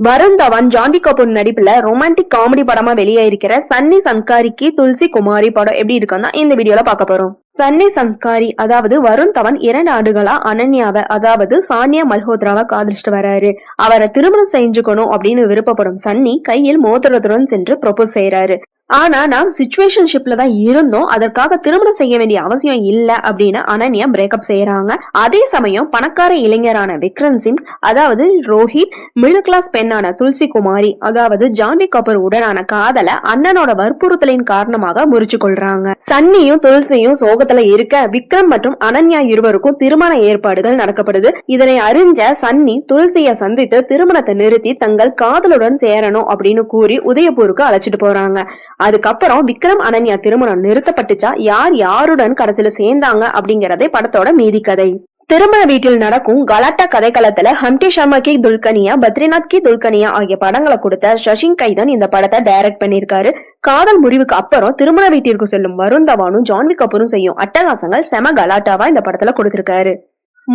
வருண் தவான் ஜான்வி கபூர் நடிப்புல romantic comedy படமா வெளியாயிருக்கிற சன்னி சன்காரிக்கு துளசி குமாரி படம் எப்படி இருக்குன்னா இந்த வீடியோல பார்க்க போறோம். சன்னி சன்காரி அதாவது வருண் தவன் இரண்டு ஆண்டுகளா அனன்யாவை அதாவது சானியா மல்ஹோத்ராவை காதலிச்சுட்டு வராரு. அவரை திருமணம் செஞ்சுக்கணும் அப்படின்னு விருப்பப்படும் சன்னி கையில் மோதிரத்துடன் சென்று ப்ரொபோஸ் செய்யறாரு ஆனா நாம் சிச்சுவேஷன்ஷிப்ல தான் இருந்தோம். அதற்காக திருமணம் செய்ய வேண்டிய அவசியம் இல்ல அப்படின்னு அனன்யா பிரேக்கப் செய்யறாங்க அதே சமயம் பணக்கார இளைஞரான விக்ரம் சிங் அதாவது ரோஹித் மிடில் கிளாஸ் பெண்ணான துளசி குமாரி அதாவது ஜான்வி கபூர் உடனான காதல அண்ணனோட வற்புறுத்தலின் காரணமாக முறிச்சு கொள்றாங்க. சன்னியும் துளசியும் சோகத்துல இருக்க விக்ரம் மற்றும் அனன்யா இருவருக்கும் திருமண ஏற்பாடுகள் நடக்கப்படுது. இதனை அறிஞ்ச சன்னி துளசிய சந்தித்து திருமணத்தை நிறுத்தி தங்கள் காதலுடன் சேரணும் அப்படின்னு கூறி உதயபூருக்கு அழைச்சிட்டு போறாங்க. அதுக்கப்புறம் விக்ரம் அனன்யா திருமணம் நிறுத்தப்பட்டுச்சா? யார் யாருடன் கடைசியில சேர்ந்தாங்க? அப்படிங்கறதே படத்தோட மீதி கதை திருமண வீட்டில் நடக்கும் கலாட்டா கதைக்களத்துல ஹம்டி சர்மா கி துல்கனியா பத்ரிநாத் கி துல்கனியா ஆகிய படங்களை கொடுத்த சஷின் கைதன் இந்த படத்தை டைரக்ட் பண்ணிருக்காரு காதல் முறிவுக்கு அப்புறம் திருமண வீட்டிற்கு செல்லும் வருண் தவானும் ஜான்வி கபூரும் செய்யும் அட்டகாசங்கள் செம கலாட்டாவா இந்த படத்துல கொடுத்திருக்காரு.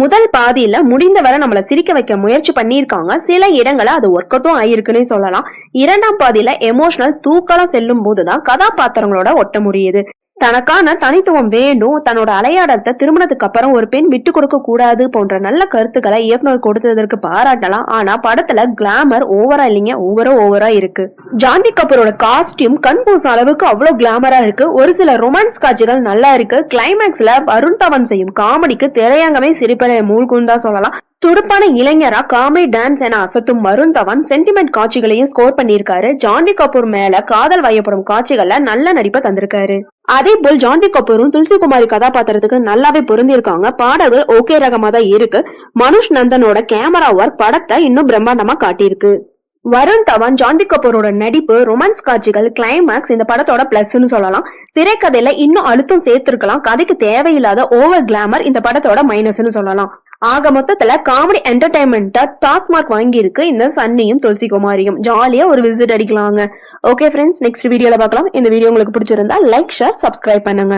முதல் பாதியில முடிந்தவரை நம்மள சிரிக்க வைக்க முயற்சி பண்ணியிருக்காங்க. சில இடங்கள அது ஒர்க் அவுட்டும் ஆயிருக்குன்னு சொல்லலாம். இரண்டாம் பாதியில எமோஷனல் தூக்கலாம் செல்லும் போதுதான் கதாபாத்திரங்களோட ஒட்ட முடியுது. தனக்கான தனித்துவம் வேண்டும் தன்னோட அலையாடத்தை திருமணத்துக்கு அப்புறம் ஒரு பெண் விட்டு கொடுக்க கூடாது போன்ற நல்ல கருத்துக்களை இயக்குனர் கொடுத்ததற்கு பாராட்டலாம். ஆனா படத்துல கிளாமர் ஓவரா இல்லைங்க ஓவரோ ஓவரா இருக்கு. ஜான்வி கபூரோட காஸ்டியூம் கண் பூசும் அளவுக்கு அவ்வளவு கிளாமரா இருக்கு. ஒரு சில ரொமான்ஸ் காட்சிகள் நல்லா இருக்கு. கிளைமேக்ஸ்ல வருண் தவன் செய்யும் காமெடிக்கு திரையங்கமே சிரிப்பதை மூழ்கும் தான் சொல்லலாம். துடுப்பான இளைஞரா காமெடி டான்ஸ் என அசத்தும் வருண் தவன் சென்டிமெண்ட் காட்சிகளையும் ஸ்கோர் பண்ணியிருக்காரு. ஜான்வி கபூர் மேல காதல் வயப்படும் காட்சிகள்ல நல்ல நடிப்பை தந்திருக்காரு. அதே போல் ஜான்வி கபூரும் துளசி குமாரி கதாபாத்திரத்துக்கு நல்லாவே பொருந்திருக்காங்க பாடல்கள் ஓகே ரகமா தான் இருக்கு. மனுஷ் நந்தனோட கேமரா ஒர்க் படத்தை இன்னும் பிரம்மாண்டமா காட்டியிருக்கு. வருண் தவன் ஜான்வி கபூரோட நடிப்பு ரொமான்ஸ் காட்சிகள் கிளைமேக்ஸ் இந்த படத்தோட பிளஸ்னு சொல்லலாம். திரைக்கதையில இன்னும் அழுத்தம் சேர்த்திருக்கலாம். கதைக்கு தேவையில்லாத ஓவர் கிளாமர் இந்த படத்தோட மைனஸ்னு சொல்லலாம். ஆக மொத்தத்துல காமெடி என்டர்டைன்மெண்டா டாஸ் மார்க் வாங்கி இருக்கு இந்த சன்னியும் துளசி குமாரியும் ஜாலியா ஒரு விசிட் அடிக்கலாங்க. ஓகே ஃப்ரெண்ட்ஸ் நெக்ஸ்ட் வீடியோல பார்க்கலாம். இந்த வீடியோ உங்களுக்கு பிடிச்சிருந்தா லைக் ஷேர் சப்ஸ்கிரைப் பண்ணுங்க.